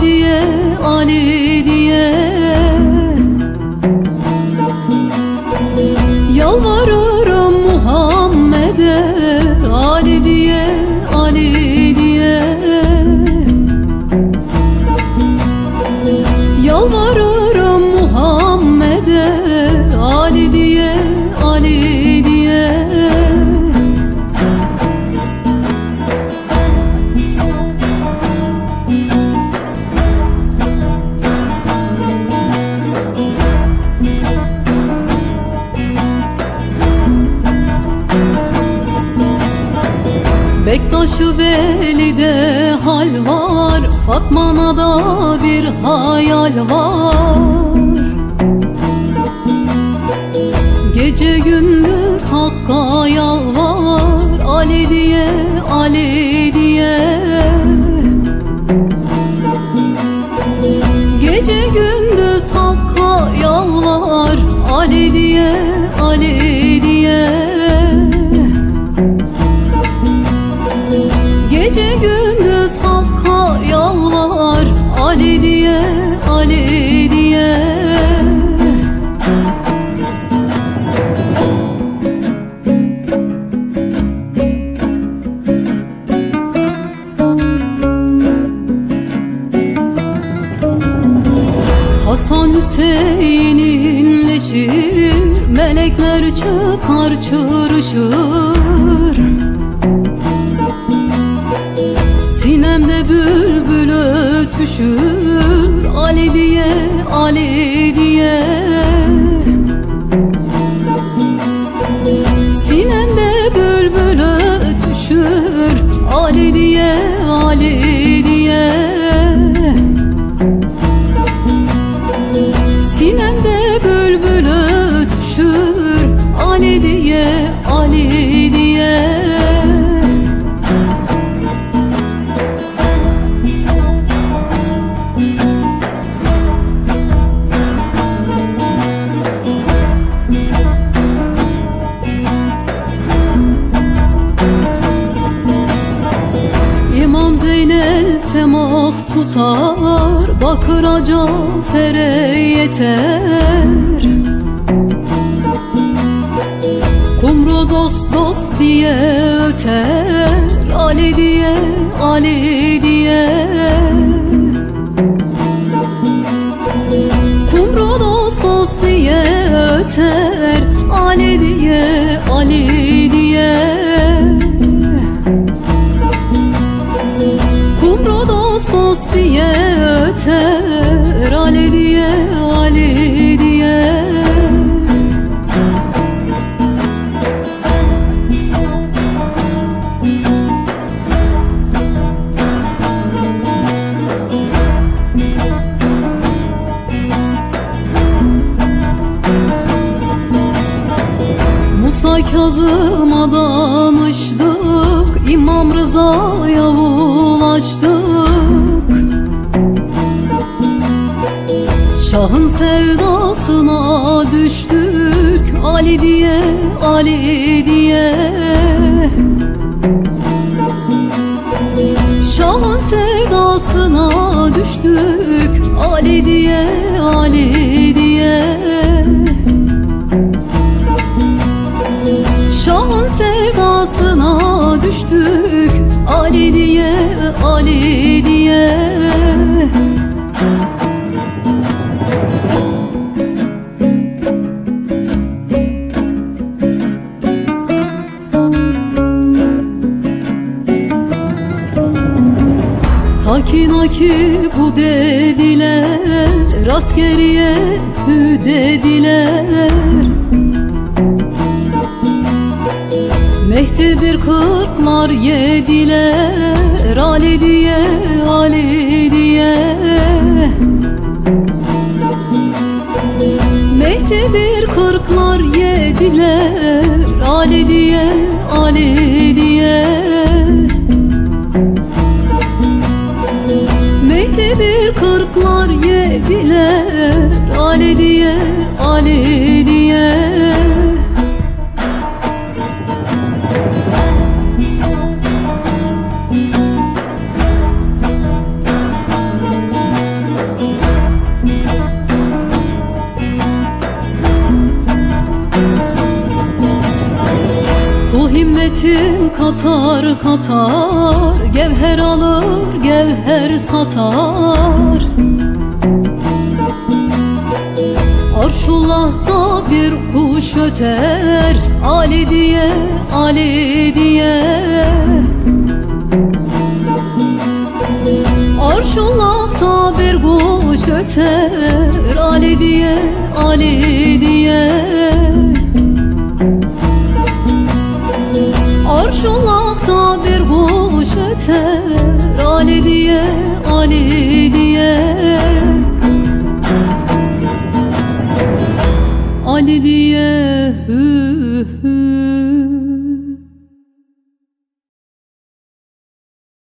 Diye Ali diye Bektaşı Veli'de hal var Fatmana'da bir hayal var. Gece gündüz Hakk'a Hüseyin'in leşi Melekler çıkar çığırışır Sinemde bülbül ötüşür İmam Zeynel semah tutar Bakır Cafer'e yeter. Kumru dost dost diye öter Ali diye Ali diye Musa Kazım'a danıştık İmam Rıza'ya ulaştık. Şahın sevdasına düştük Ali diye Ali diye. Şahın sevdasına düştük Ali diye Ali diye Ali diye Ali diye. Taki naki bu dediler Askeriye hü dediler Mehdi bir kırklar yediler Ali diye Ali diye. Mehdi bir kırklar yediler Ali diye Ali diye. Mehdi bir kırklar yediler Ali diye Ali himmetin katar katar. Gevher alır gevher satar. Arşullah'ta bir kuş öter. Ali diye Ali diye. Arşullah'ta bir kuş öter. Ali diye Ali diye öter Ali diye Ali diye